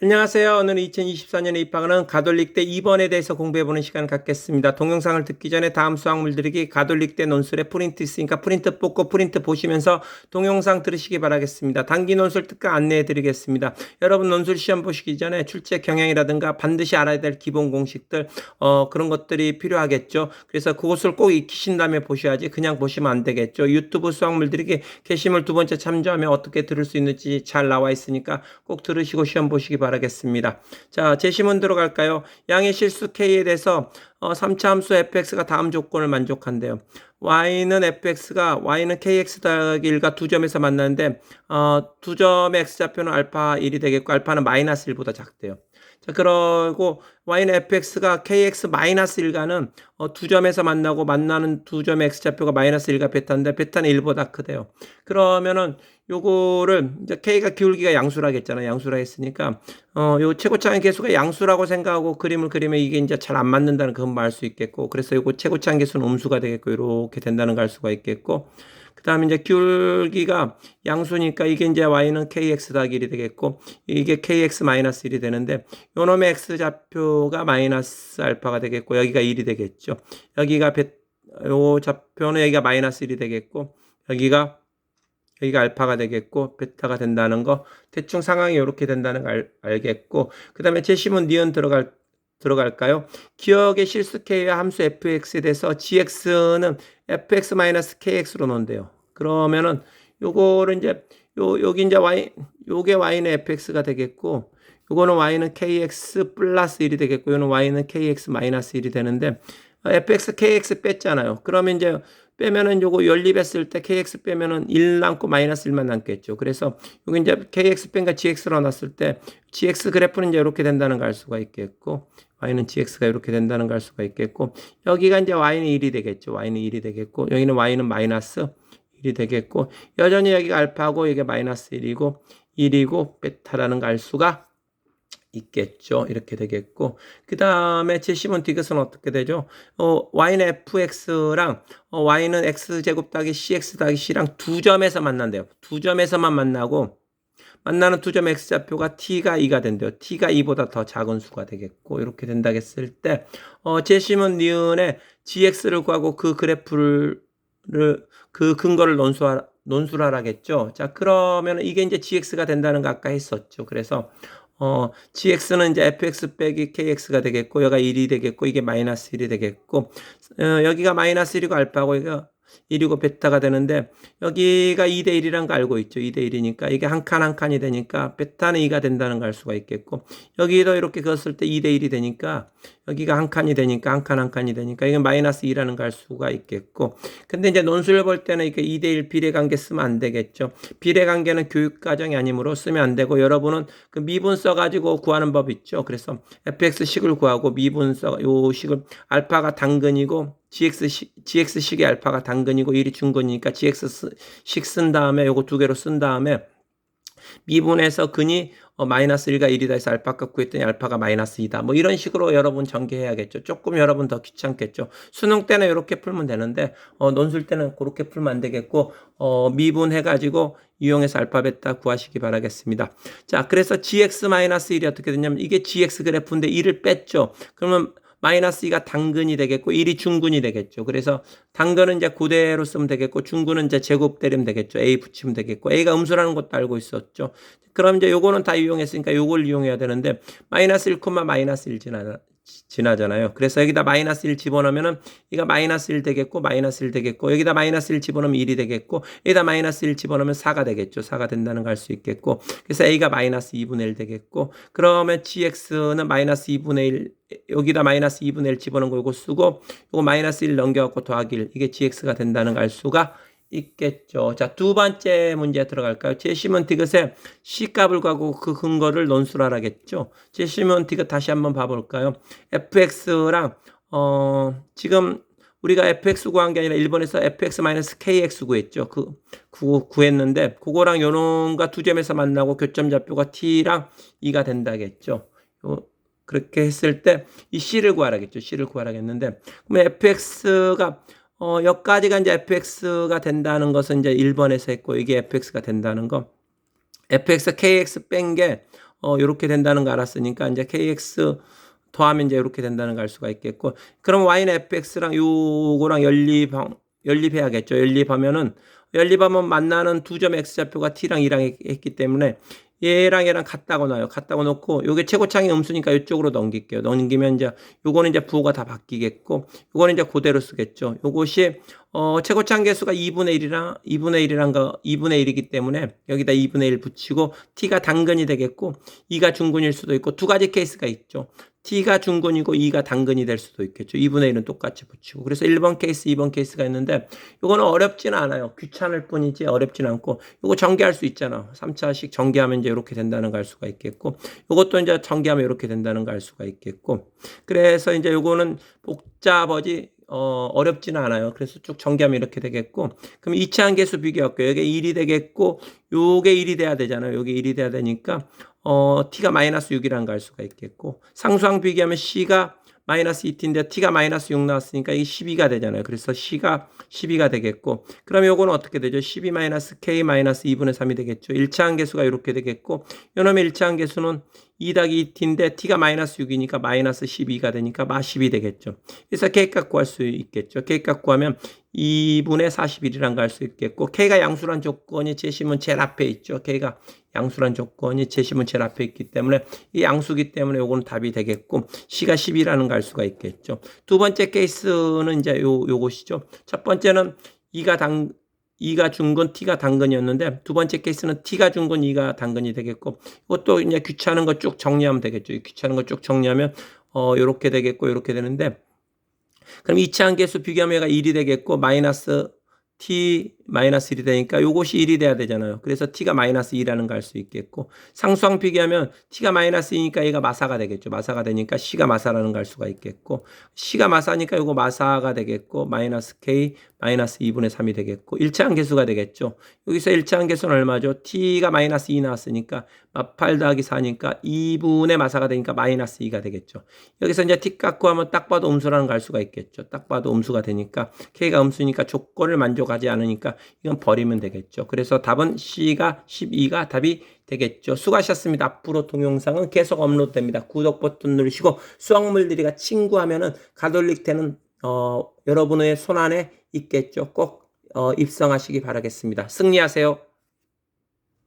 안녕하세요. 오늘은 2024년에 입학하는 가톨릭대 2번에 대해서 공부해보는 시간을 갖겠습니다. 동영상을 듣기 전에 다음 수학물 들이기 가톨릭대 논술에 프린트 있으니까 프린트 뽑고 프린트 보시면서 동영상 들으시기 바라겠습니다. 단기 논술 특강 안내해 드리겠습니다. 여러분 논술 시험 보시기 전에 출제 경향이라든가 반드시 알아야 될 기본 공식들 어, 그런 것들이 필요하겠죠. 그래서 그것을 꼭 익히신 다음에 보셔야지 그냥 보시면 안 되겠죠. 유튜브 수학물 들이기 게시물 두 번째 참조하면 어떻게 들을 수 있는지 잘 나와 있으니까 꼭 들으시고 시험 보시기 바랍니다. 바라겠습니다. 자, 제시문 들어갈까요? 양의 실수 K에 대해서 어, 3차 함수 fx가 다음 조건을 만족한대요. y는 fx가 y는 kx 더하기 1과 두 점에서 만나는데 어, 두 점의 x좌표는 알파 1이 되겠고 알파는 마이너스 1보다 작대요. 자, 그러고 y는 fx가 kx 마이너스 1과는 어, 두 점에서 만나고 만나는 두 점의 x좌표가 마이너스 1과 베타인데 베타는 1보다 크대요. 그러면은 요거를 이제 k가 기울기가 양수라겠잖아요. 양수라 했으니까 어, 요 최고차의 개수가 양수라고 생각하고 그림을 그리면 이게 이제 잘 안 맞는다는 그건 알수 있겠고 그래서 요거 최고차의 개수는 음수가 되겠고 이렇게 된다는 걸 알 수가 있겠고 그 다음에 이제 기울기가 양수니까 이게 이제 y는 kx 더하기 1이 되겠고 이게 kx 마이너스 1이 되는데 요놈의 x 좌표가 마이너스 알파가 되겠고 여기가 1이 되겠죠. 여기가 베, 요 좌표는 여기가 마이너스 1이 되겠고 여기가 여기가 알파가 되겠고 베타가 된다는 거 대충 상황이 이렇게 된다는 걸 알, 겠고 그 다음에 제시문 니은 들어갈 들어갈까요? 기억의 실수 k와 함수 fx에 대해서 gx는 fx-kx로 놓은대요. 그러면은 요거를 이제 요 여기 이제 y 요게 y는 fx가 되겠고 요거는 y는 kx 플러스 1이 되겠고 요는 y는 kx 마이너스 1이 되는데 fx kx 뺐잖아요. 그러면 이제 빼면은 요거 연립했을 때 kx 빼면은 1 남고 마이너스 1만 남겠죠. 그래서 여기 이제 kx 뺀가 gx로 놨을 때 gx 그래프는 이제 이렇게 된다는 걸 알 수가 있겠고 y는 gx가 이렇게 된다는 걸 알 수가 있겠고 여기가 이제 y는 1이 되겠죠. y는 1이 되겠고 여기는 y는 마이너스 1이 되겠고 여전히 여기가 알파고 이게 마이너스 1이고 1이고 베타라는 걸 알 수가 있겠죠. 이렇게 되겠고 그 다음에 제시몬 디귿은 어떻게 되죠? 어, y는 fx랑 어, y는 x제곱 더하기 cx 더하기 c랑 두 점에서 만난대요. 두 점에서만 만나고 만나는 두점 x좌표가 t가 2가 된대요. t가 2보다 더 작은 수가 되겠고 이렇게 된다 했을 때 어, 제시몬 니은의 gx를 구하고 그 그래프를 그 근거를 논수하, 논술하라겠죠. 자, 그러면 이게 이제 gx가 된다는 거 아까 했었죠. 그래서 어, gx는 이제 fx 빼기 kx가 되겠고, 여기가 1이 되겠고, 이게 마이너스 1이 되겠고, 어, 여기가 마이너스 1이고 알파고, 이거 1이고 베타가 되는데 여기가 2대 1이란 거 알고 있죠. 2대 1이니까 이게 한칸한 칸이 되니까 베타는 2가 된다는 걸 알 수가 있겠고 여기도 이렇게 그었을 때 2대 1이 되니까 여기가 한 칸이 되니까 한 칸한 칸이 되니까 이건 마이너스 2라는 걸 알 수가 있겠고 근데 이제 논술을 볼 때는 이렇게 2대 1 비례 관계 쓰면 안 되겠죠. 비례 관계는 교육 과정이 아니므로 쓰면 안 되고 여러분은 그 미분 써 가지고 구하는 법 있죠. 그래서 fx식을 구하고 미분 써요 식을 알파가 당근이고 gx gx식의 알파가 당근이고 1이 중근이니까 gx식 쓴 다음에 요거 두 개로 쓴 다음에 미분해서 근이 어, 마이너스 1과 1이다 해서 알파값 구했더니 알파가 마이너스 2다. 뭐 이런 식으로 여러분 전개해야겠죠. 조금 여러분 더 귀찮겠죠. 수능 때는 이렇게 풀면 되는데 어, 논술 때는 그렇게 풀면 안 되겠고 어, 미분해가지고 이용해서 알파 베타 구하시기 바라겠습니다. 자, 그래서 gx-1이 어떻게 되냐면 이게 gx 그래프인데 1을 뺐죠. 그러면 마이너스 2가 당근이 되겠고 1이 중근이 되겠죠. 그래서 당근은 이제 그대로 쓰면 되겠고 중근은 이제 제곱 때리면 되겠죠. A 붙이면 되겠고 A가 음수라는 것도 알고 있었죠. 그럼 이제 요거는 다 이용했으니까 요걸 이용해야 되는데 마이너스 1, 마이너스 1 지나, 지나잖아요. 그래서 여기다 마이너스 1 집어넣으면은 이가 마이너스 1 되겠고 마이너스 1 되겠고 여기다 마이너스 1 집어넣으면 1이 되겠고 여기다 마이너스 1 집어넣으면 4가 되겠죠. 4가 된다는 걸 알 수 있겠고 그래서 a가 마이너스 2분의 1 되겠고 그러면 gx는 마이너스 2분의 1 여기다 마이너스 2분의 1 집어넣은 거 이거 쓰고 이거 마이너스 1 넘겨갖고 더하기 1 이게 gx가 된다는 걸 알 수가 있겠죠. 자, 두 번째 문제 들어갈까요? 제시문 디귿의 C값을 가고 그 근거를 논술하라겠죠. 디귿 다시 한번 봐볼까요? fx랑, 어, 지금 우리가 fx 구한 게 아니라 일본에서 fx-kx 구했죠. 그, 구, 구했는데, 그거랑 요놈과 두 점에서 만나고 교점 좌표가 t랑 2가 된다겠죠. 요, 그렇게 했을 때 이 c를 구하라겠죠. c를 구하라겠는데, 그러면 fx가 어, 여기까지가 이제 fx가 된다는 것은 이제 1번에서 했고, 이게 fx가 된다는 거. fx, kx 뺀 게, 어, 요렇게 된다는 거 알았으니까 이제 KX 더하면 이제 이렇게 된다는 거알 수가 있겠고 그럼 Y는 FX랑 요거랑 연립 연립해야겠죠. 연립하면은 연립하면 만나는 두 점 X좌표가 T랑 2랑 했기 때문에 얘랑 얘랑 같다고 나요. 같다고 놓고 요게 최고창이 음수니까 이쪽으로 넘길게요. 넘기면 이제 요거는 이제 부호가 다 바뀌겠고 요거는 이제 그대로 쓰겠죠. 요것이 어 최고창 개수가 2분의 1이랑 2분의 1이란 거 2분의 1이기 때문에 여기다 2분의 1 붙이고 t가 당근이 되겠고 2가 중근일 수도 있고 두 가지 케이스가 있죠. T가 중근이고 2가 당근이 될 수도 있겠죠. 2분의 1은 똑같이 붙이고. 그래서 1번 케이스, 2번 케이스가 있는데 이거는 어렵지는 않아요. 귀찮을 뿐이지 어렵진 않고 이거 전개할 수 있잖아. 3차식 전개하면 이제 이렇게 된다는 거알 수가 있겠고 이것도 이제 전개하면 이렇게 된다는 거알 수가 있겠고 그래서 이제 요거는 복잡하지 어, 어렵지는 않아요. 그래서 쭉 전개하면 이렇게 되겠고, 그럼 이차한 개수 비교할게요. 여기 1이 되겠고, 요게 1이 돼야 되잖아요. 요게 1이 돼야 되니까, 어, t가 마이너스 6이라는 걸 알 수가 있겠고, 상수항 비교하면 c가 마이너스 2t인데 t가 마이너스 6 나왔으니까 이게 12가 되잖아요. 그래서 c가 12가 되겠고, 그럼 요거는 어떻게 되죠? 12 마이너스 k 마이너스 2분의 3이 되겠죠. 1차한 개수가 이렇게 되겠고, 요놈의 1차한 개수는 2 더하기 2t인데 t가 마이너스 6이니까 마이너스 12가 되니까 마 10이 되겠죠. 그래서 k값 구할 수 있겠죠. k값 구하면 2분의 41이란 거알수 있겠고 k가 양수란 조건이 제시문 제일 앞에 있죠. k가 양수란 조건이 제시문 제일 앞에 있기 때문에 이 양수기 때문에 요거는 답이 되겠고 c가 10이라는 거알 수가 있겠죠. 두 번째 케이스는 이제 요 요것이죠. 첫 번째는 2가 당 2가 중근, t가 당근이었는데 두 번째 케이스는 t가 중근, 2가 당근이 되겠고 이것도 이제 귀찮은 거 쭉 정리하면 되겠죠. 귀찮은 거 쭉 정리하면 어 요렇게 되겠고 요렇게 되는데 그럼 이차한 개수 비교하면 얘가 1이 되겠고 마이너스 t 마이너스 1이 되니까 요것이 1이 돼야 되잖아요. 그래서 t가 마이너스 2라는 걸 알 수 있겠고 상수항 비교하면 t가 마이너스 2니까 얘가 마사가 되겠죠. 마사가 되니까 c가 마사라는 걸 알 수가 있겠고 c가 마사니까 요거 마사가 되겠고 마이너스 k 마이너스 2분의 3이 되겠고 일차한 개수가 되겠죠. 여기서 일차한 개수는 얼마죠? t가 마이너스 2 나왔으니까 8 더하기 4니까 2분의 마사가 되니까 마이너스 2가 되겠죠. 여기서 이제 t 값 구하면 딱 봐도 음수라는 걸 알 수가 있겠죠. 딱 봐도 음수가 되니까 k가 음수니까 조건을 만족하지 않으니까 이건 버리면 되겠죠. 그래서 답은 C가 12가 답이 되겠죠. 수고하셨습니다. 앞으로 동영상은 계속 업로드됩니다. 구독 버튼 누르시고 수학물들이가 친구하면은 가톨릭대는 어, 여러분의 손안에 있겠죠. 꼭 어, 입성하시기 바라겠습니다. 승리하세요.